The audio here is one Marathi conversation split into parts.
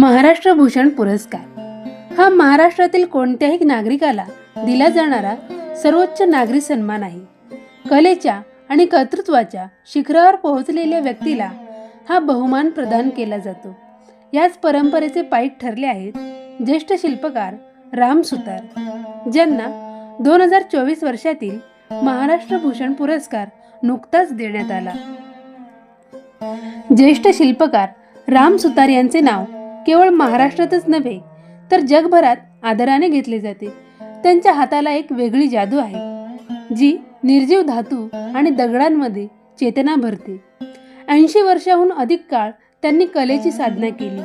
महाराष्ट्र भूषण पुरस्कार. हा महाराष्ट्रातील कोणत्याही नागरिकाला दिला जाणारा सर्वोच्च नागरी सन्मान आहे. कलेच्या आणि कर्तृत्वाच्या शिखरावर पोहोचलेल्या व्यक्तीला हा बहुमान प्रदान केला जातो. याच परंपरेचे पाईक ठरले आहेत ज्येष्ठ शिल्पकार राम सुतार ज्यांना दोन हजार चोवीस वर्षातील महाराष्ट्र भूषण पुरस्कार नुकताच देण्यात आला. ज्येष्ठ शिल्पकार राम सुतार यांचे नाव केवळ महाराष्ट्रातच नव्हे तर जगभरात आदराने घेतले जाते. त्यांच्या हाताला एक वेगळी जादू आहे जी निर्जीव धातू आणि दगडांमध्ये चेतना भरते. ऐंशी वर्षाहून अधिक काळ त्यांनी कलेची साधना केली.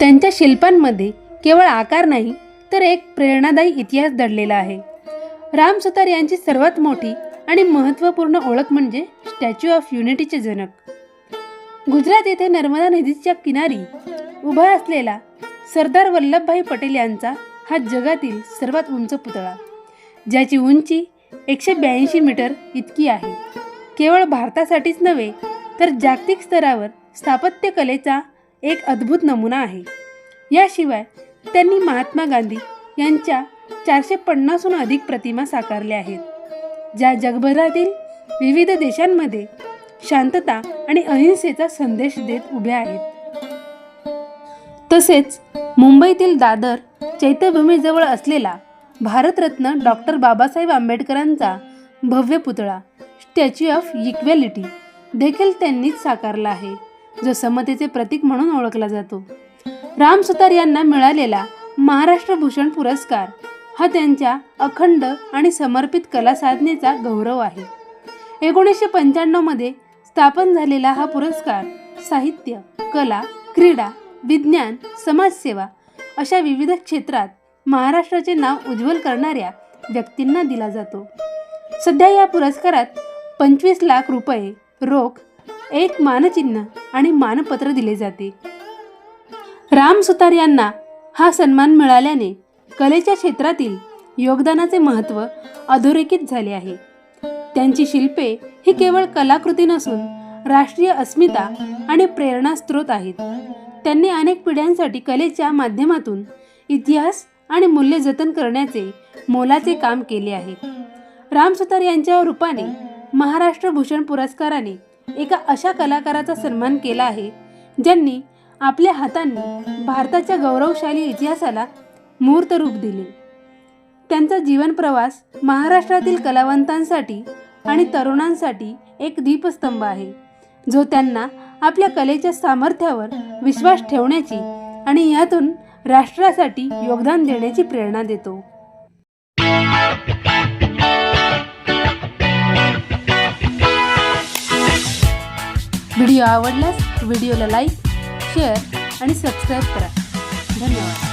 त्यांच्या शिल्पांमध्ये केवळ आकार नाही तर एक प्रेरणादायी इतिहास दडलेला आहे. राम सुतार यांची सर्वात मोठी आणि महत्त्वपूर्ण ओळख म्हणजे स्टॅच्यू ऑफ युनिटीचे जनक. गुजरात येथे नर्मदा नदीच्या किनारी उभा असलेला सरदार वल्लभभाई पटेल यांचा हा जगातील सर्वात उंच पुतळा. ज्याची उंची एकशे ब्याऐंशी मीटर इतकी आहे. केवळ भारतासाठीच नव्हे तर जागतिक स्तरावर स्थापत्यकलेचा एक अद्भुत नमुना आहे. याशिवाय त्यांनी महात्मा गांधी यांच्या चारशे पन्नासहून अधिक प्रतिमा साकारल्या आहेत ज्या जगभरातील विविध देशांमध्ये शांतता आणि अहिंसेचा संदेश देत उभ्या आहेत. तसेच मुंबईतील दादर चैत्यभूमीजवळ असलेला भारतरत्न डॉक्टर बाबासाहेब आंबेडकरांचा भव्य पुतळा स्टॅच्यू ऑफ इक्वॅलिटी देखील त्यांनीच साकारला आहे जो समतेचे प्रतीक म्हणून ओळखला जातो. राम सुतार यांना मिळालेला महाराष्ट्र भूषण पुरस्कार हा त्यांच्या अखंड आणि समर्पित कला साधनेचा गौरव आहे. एकोणीसशे पंच्याण्णवमध्ये स्थापन झालेला हा पुरस्कार साहित्य कला क्रीडा विज्ञान समाजसेवा अशा विविध क्षेत्रात महाराष्ट्राचे नाव उज्ज्वल करणाऱ्या व्यक्तींना दिला जातो. सध्या या पुरस्कारात पंचवीस लाख रुपये रोख एक मानचिन्ह आणि मानपत्र दिले जाते. राम सुतार यांना हा सन्मान मिळाल्याने कलेच्या क्षेत्रातील योगदानाचे महत्त्व अधोरेखित झाले आहे. त्यांची शिल्पे ही केवळ कलाकृती नसून राष्ट्रीय अस्मिता आणि प्रेरणा स्रोत आहेत. त्यांनी अनेक पिढ्यांसाठी कलेच्या माध्यमातून इतिहास आणि मूल्य जतन करण्याचे मोलाचे काम केले आहे. राम सुतार यांच्या रूपाने महाराष्ट्र भूषण पुरस्काराने एका अशा कलाकाराचा सन्मान केला आहे ज्यांनी आपल्या हातांनी भारताच्या गौरवशाली इतिहासाला मूर्त रूप दिले. त्यांचा जीवनप्रवास महाराष्ट्रातील कलावंतांसाठी आणि तरुणांसाठी एक दीपस्तंभ आहे जो त्यांना आपल्या कलेच्या सामर्थ्यावर विश्वास ठेवण्याची आणि यातून राष्ट्रासाठी योगदान देण्याची प्रेरणा देतो. व्हिडिओ आवडल्यास व्हिडिओला लाईक शेअर आणि सबस्क्राईब करा. धन्यवाद.